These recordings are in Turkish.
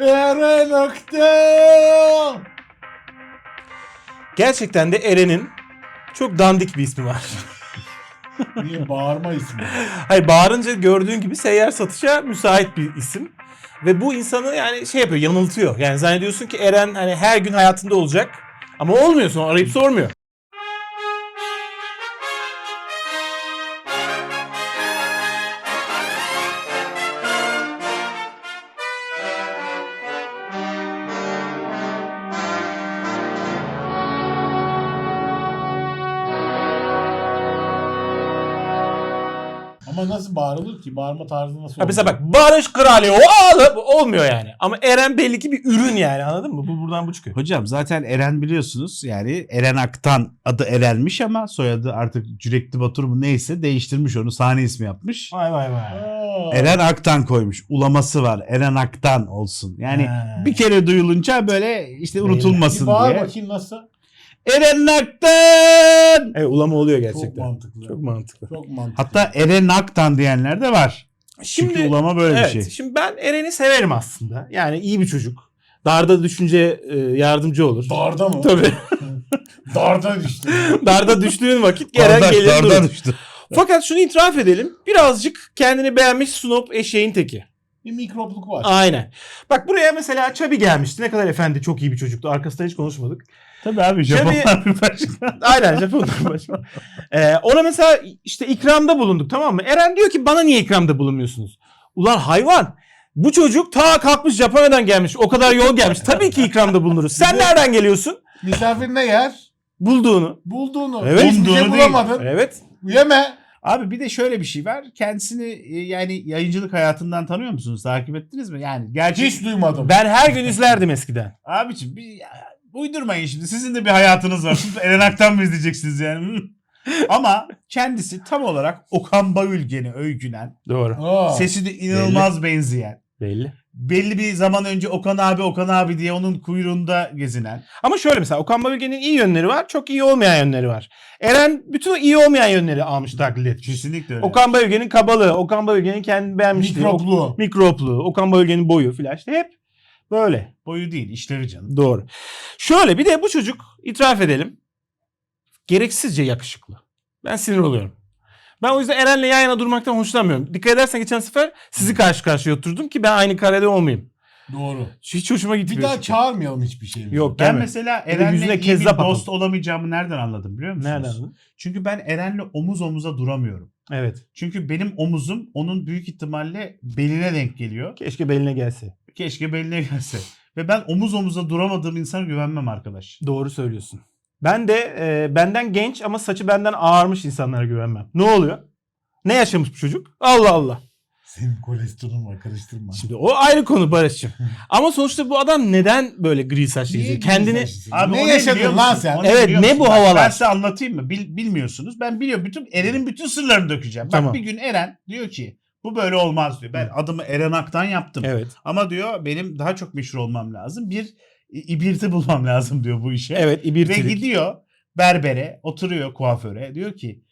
Eren Aktan. Gerçekten de Eren'in çok dandik bir ismi var. Niye bağırma ismi? Hayır bağırınca gördüğün gibi seyyar satışa müsait bir isim. Ve bu insanı yani şey yapıyor yanıltıyor. Yani zannediyorsun ki Eren hani her gün hayatında olacak. Ama olmuyor sonra arayıp sormuyor. Ama nasıl bağırılır ki? Bağırma tarzı nasıl Ha mesela olur? bak Barış Kralı oğlu olmuyor yani. Ama Eren belli ki bir ürün yani anladın mı? Bu buradan bu çıkıyor. Hocam zaten Eren biliyorsunuz yani Eren Aktan adı Eren'miş ama soyadı artık Cürekli Batur mu neyse değiştirmiş onu sahne ismi yapmış. Vay vay vay. Eren Aktan koymuş. Ulaması var. Eren Aktan olsun. Yani Ha. bir kere duyulunca böyle işte Bir unutulmasın bağır diye. bakayım nasıl? Eren Aktan! Evet ulama oluyor Çok gerçekten. mantıklı. Çok mantıklı. Çok mantıklı. Hatta Eren Aktan diyenler de var. Şimdi Çünkü ulama böyle evet, bir şey. Şimdi ben Eren'i severim aslında. Yani iyi bir çocuk. Darda düşünce e, yardımcı olur. Darda mı? Tabii. Darda düştü. Darda düştüğün vakit Eren Dardan- gelir dardan durur. düştü. Fakat şunu itiraf edelim. Birazcık kendini beğenmiş snob eşeğin teki. Bir mikropluk var. Aynen. Bak buraya mesela Çabi gelmişti. Ne kadar efendi çok iyi bir çocuktu. Arkasından hiç konuşmadık. Tabii abi Japonlar bir başka. Aynen Japonlar başka. Ee, ona mesela işte ikramda bulunduk tamam mı? Eren diyor ki bana niye ikramda bulunmuyorsunuz? Ulan hayvan. Bu çocuk ta kalkmış Japonya'dan gelmiş. O kadar yol gelmiş. Tabii ki ikramda bulunuruz. Sen nereden geliyorsun? Misafir ne yer? Bulduğunu. Bulduğunu. Evet. Hiçbir şey Bulduğunu değil. bulamadın. Evet. Yeme. Abi bir de şöyle bir şey var. Kendisini e, yani yayıncılık hayatından tanıyor musunuz? Takip ettiniz mi? Yani gerçek... Hiç duymadım. Ben her gün izlerdim eskiden. Abiciğim bir uydurmayın şimdi. Sizin de bir hayatınız var. Şimdi Eren Aktan mı izleyeceksiniz yani? Ama kendisi tam olarak Okan Bayülgen'e öykünen, Doğru. Sesi de inanılmaz benzeyen, Belli. belli bir zaman önce Okan abi Okan abi diye onun kuyruğunda gezinen. Ama şöyle mesela Okan Bayülgen'in iyi yönleri var. Çok iyi olmayan yönleri var. Eren bütün o iyi olmayan yönleri almış taklit etmiş. Kesinlikle öyle. Okan Bayülgen'in kabalığı, Okan Bayülgen'in kendini beğenmişliği, Mikropluğu. mikropluğu, Okan Bayülgen'in boyu filan işte hep böyle. Boyu değil işlevi canım. Doğru. Şöyle bir de bu çocuk itiraf edelim. Gereksizce yakışıklı. Ben sinir oluyorum. Ben o yüzden Eren'le yan yana durmaktan hoşlanmıyorum. Dikkat edersen geçen sefer sizi karşı karşıya oturdum ki ben aynı karede olmayayım. Doğru. Hiç hoşuma Bir gitmiyor. daha çünkü. çağırmayalım hiçbir şeyi. Yok Ben gelme. mesela Bir de Eren'le yüzüne iyi bir kezzap atalım. dost olamayacağımı nereden anladım biliyor musunuz? Nereden? Çünkü ben Eren'le omuz omuza duramıyorum. Evet. Çünkü benim omuzum onun büyük ihtimalle beline denk geliyor. Keşke beline gelse. Keşke beline gelse. Ve ben omuz omuza duramadığım insana güvenmem arkadaş. Doğru söylüyorsun. Ben de e, benden genç ama saçı benden ağarmış insanlara güvenmem. Ne oluyor? Ne yaşamış bu çocuk? Allah Allah. Senin kolesterolün var karıştırma. Şimdi o ayrı konu Barış'cığım. ama sonuçta bu adam neden böyle gri saçlı geziyor? Kendini? Abi ne o yaşadın biliyor lan musun? sen? O Evet, biliyor ne musun? bu Bak, havalar? Ben size anlatayım mı? Bil- bilmiyorsunuz. Ben biliyorum. Bütün Eren'in bütün sırlarını dökeceğim. Bak Tamam. bir gün Eren diyor ki bu böyle olmaz diyor. Ben adımı Eren Ak'tan yaptım. Evet. Ama diyor benim daha çok meşhur olmam lazım. Bir ibirti bulmam lazım diyor bu işe. Evet, Ve ibirtilik. gidiyor berbere, oturuyor kuaföre. Diyor ki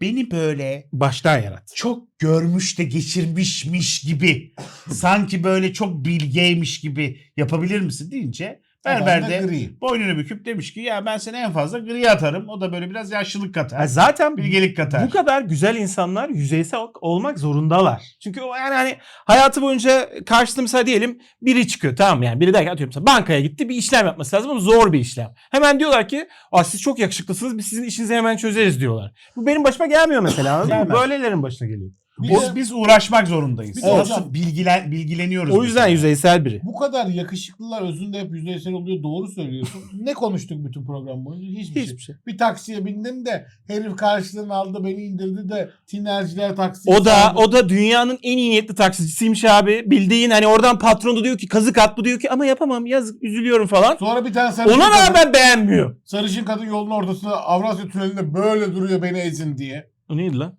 beni böyle Baştan yarat. çok görmüş de geçirmişmiş gibi sanki böyle çok bilgeymiş gibi yapabilir misin deyince berber de gri. boynunu büküp demiş ki ya ben seni en fazla gri atarım. O da böyle biraz yaşlılık katar. Ha, zaten bilgelik katar. bu kadar güzel insanlar yüzeysel olmak zorundalar. Çünkü o yani hani hayatı boyunca mesela diyelim biri çıkıyor tamam mı? yani biri derken atıyorum mesela bankaya gitti bir işlem yapması lazım ama zor bir işlem. Hemen diyorlar ki Aa, siz çok yakışıklısınız biz sizin işinizi hemen çözeriz diyorlar. Bu benim başıma gelmiyor mesela. Böylelerin başına geliyor. Biz, biz uğraşmak zorundayız. Bir de hocam- bilgilen, bilgileniyoruz. O yüzden mesela. yüzeysel biri. bu kadar yakışıklılar özünde hep yüzeysel oluyor. Doğru söylüyorsun. ne konuştuk bütün program boyunca? Hiçbir, şey. Hiçbir şey. Bir taksiye bindim de herif karşılığını aldı beni indirdi de tinerciler taksiyi O da saldı. o da dünyanın en iyi niyetli taksicisiymiş abi. Bildiğin hani oradan patronu da diyor ki kazık at bu diyor ki ama yapamam yazık üzülüyorum falan. Sonra bir tane sarışın Ona kadın, rağmen beğenmiyor. sarışın kadın yolun ortasında Avrasya Tüneli'nde böyle duruyor beni ezin diye. O neydi lan?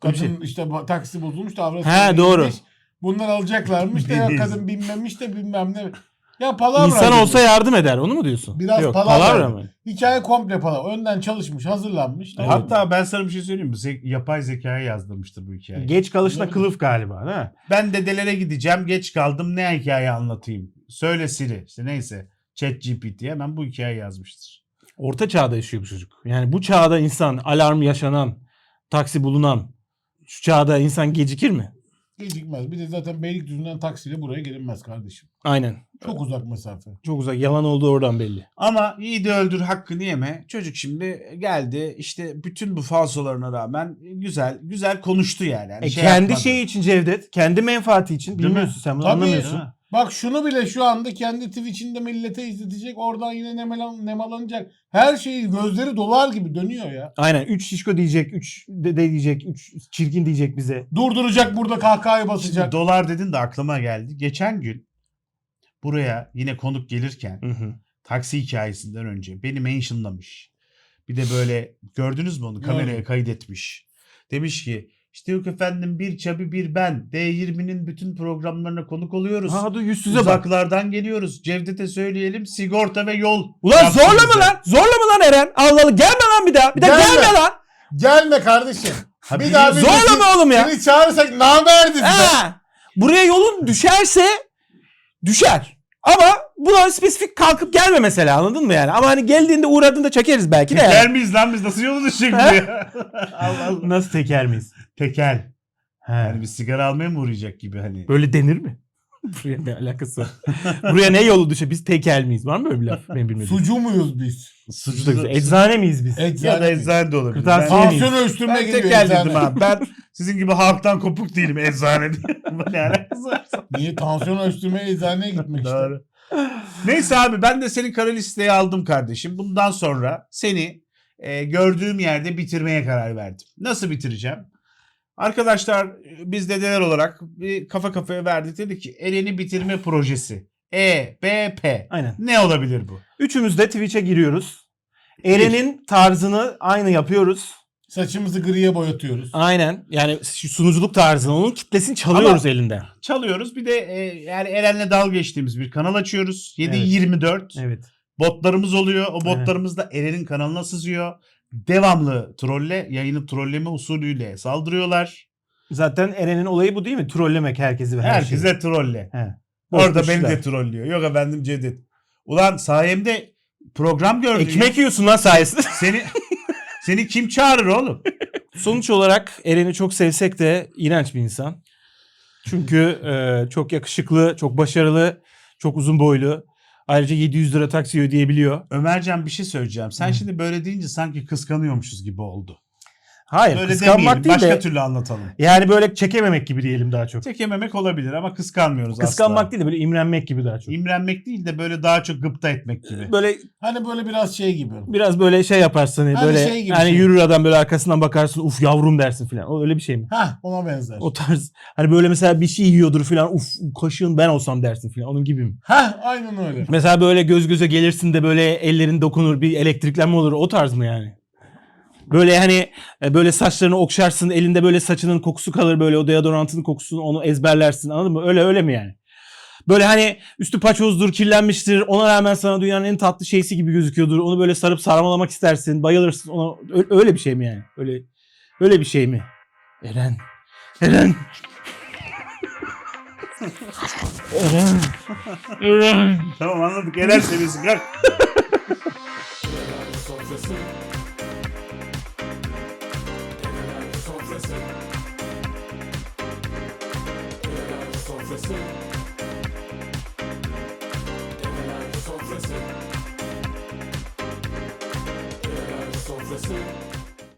Kadın şey. işte taksi bozulmuş da Avrasya He, doğru. Bunlar alacaklarmış da ya kadın binmemiş de bilmem ne. Ya palavra. İnsan gibi. olsa yardım eder. Onu mu diyorsun? Biraz Yok, palavra. palavra mı? Hikaye komple palavra. Önden çalışmış, hazırlanmış. Evet. Hatta ben sana bir şey söyleyeyim mi? Ze- yapay zekaya yazdırmıştır bu hikayeyi. Geç kalışına Olabilir. kılıf galiba değil mi? Ben dedelere gideceğim geç kaldım ne hikaye anlatayım. Söyle Siri işte neyse. Chat GPT hemen bu hikaye yazmıştır. Orta çağda yaşıyor bu çocuk. Yani bu çağda insan alarm yaşanan, taksi bulunan, şu çağda insan gecikir mi? Gecikmez. Bir de zaten Beylikdüzü'nden taksiyle buraya gelinmez kardeşim. Aynen. Çok uzak mesafe. Çok uzak. Yalan olduğu oradan belli. Ama iyi de öldür hakkını yeme. Çocuk şimdi geldi işte bütün bu falsolarına rağmen güzel güzel konuştu yani. Yani E şey kendi yapmadı. şeyi için Cevdet, kendi menfaati için Değil mi? bilmiyorsun sen bunu Tabii. anlamıyorsun. Değil mi? Bak şunu bile şu anda kendi Twitch'inde millete izletecek. Oradan yine nemalan, nemalanacak. Her şeyi gözleri dolar gibi dönüyor ya. Aynen 3 şişko diyecek, 3 de diyecek, 3 çirkin diyecek bize. Durduracak burada kahkahayı Şimdi basacak. dolar dedin de aklıma geldi. Geçen gün buraya yine konuk gelirken Hı hı. taksi hikayesinden önce beni mentionlamış. Bir de böyle gördünüz mü onu kameraya kaydetmiş. Demiş ki işte yok efendim bir çabi bir ben D20'nin bütün programlarına konuk oluyoruz. Ha dur yüz yüze bak. Uzaklardan geliyoruz. Cevdet'e söyleyelim sigorta ve yol. Ulan yapsın zorla mı lan? Zorla mı lan Eren? Allah Allah gelme lan bir daha. Bir daha Gelme. gelme, lan. Gelme kardeşim. Ha, Bir daha bir Zorla mı oğlum ya? Seni çağırırsak namerdiz be. Ha. Buraya yolun düşerse düşer. Ama buna spesifik kalkıp gelme mesela anladın mı yani? Ama hani geldiğinde uğradığında çekeriz belki de. Teker Yani. miyiz lan biz nasıl yolu düşecek? Allah Allah. Nasıl teker miyiz? Tekel. He. Yani bir sigara almaya mı uğrayacak gibi hani. Böyle denir mi? Buraya ne alakası var? Buraya ne yolu düşe? Biz tekel miyiz? Var mı böyle bir laf? Ben bilmedim. Sucu muyuz biz? Sucu da güzel. Eczane miyiz biz? Eczane. ya da eczane de olabilir. Kırtasiye miyiz? Tansiyon ölçtürmeye ben gidiyor tekel dedim ha. Ben sizin gibi halktan kopuk değilim eczane diye. ne alakası var? Niye tansiyon ölçtürmeye eczaneye gitmek işte. Doğru. Neyse abi ben de senin kara listeye aldım kardeşim. Bundan sonra seni e, gördüğüm yerde bitirmeye karar verdim. Nasıl bitireceğim? Arkadaşlar biz dedeler olarak bir kafa kafaya verdik. Dedik ki Eren'i bitirme projesi. E, B, P. Aynen. Ne olabilir bu? Üçümüz de Twitch'e giriyoruz. Eren'in tarzını aynı yapıyoruz. Saçımızı griye boyatıyoruz. Aynen. Yani sunuculuk tarzını, onun kitlesini çalıyoruz elinden. Çalıyoruz. Bir de e, yani Eren'le dalga geçtiğimiz bir kanal açıyoruz. 7-24. Evet. Botlarımız oluyor. O botlarımız da Eren'in kanalına sızıyor. Devamlı trolle, yayını trolleme usulüyle saldırıyorlar. Zaten Eren'in olayı bu değil mi? Trollemek herkesi ve her Herkese şeyi. trolle. He. Orada beni de trollüyor. Yok efendim Cevdet. Ulan sayemde program gördün. ya. Ekmek yiyorsun lan sayesinde. Seni seni kim çağırır oğlum? Sonuç olarak Eren'i çok sevsek de iğrenç bir insan. Çünkü e, çok yakışıklı, çok başarılı, çok uzun boylu. Ayrıca 700 lira taksi ödeyebiliyor. Ömercan bir şey söyleyeceğim. Sen şimdi böyle deyince sanki kıskanıyormuşuz gibi oldu. Hayır, Böyle kıskanmak demeyelim. değil Başka de türlü anlatalım. yani böyle çekememek gibi diyelim daha çok. Çekememek olabilir ama kıskanmıyoruz Kıskanmak asla. değil de böyle imrenmek gibi daha çok. İmrenmek değil de böyle daha çok gıpta etmek gibi. Böyle Hani böyle biraz şey gibi. biraz böyle şey yaparsın hani Hani böyle şey gibi hani şey. yürür adam böyle arkasından bakarsın uf yavrum dersin filan. O öyle bir şey mi? Hah ona benzer. O tarz hani böyle mesela bir şey yiyordur filan uf kaşığın ben olsam dersin filan onun gibi mi? Hah aynen öyle. Mesela böyle göz göze gelirsin de böyle ellerin dokunur bir elektriklenme olur o tarz mı yani? Böyle hani e, böyle saçlarını okşarsın elinde böyle saçının kokusu kalır böyle o deodorantının kokusunu onu ezberlersin anladın mı? Öyle öyle mi yani? Böyle hani üstü paçozdur, kirlenmiştir. Ona rağmen sana dünyanın en tatlı şeysi gibi gözüküyordur. Onu böyle sarıp sarmalamak istersin. Bayılırsın ona. Öyle bir şey mi yani? Öyle öyle bir şey mi? Eren. Eren. Eren. Eren. Tamam anladık. Eren seviyesi. Kalk. soon.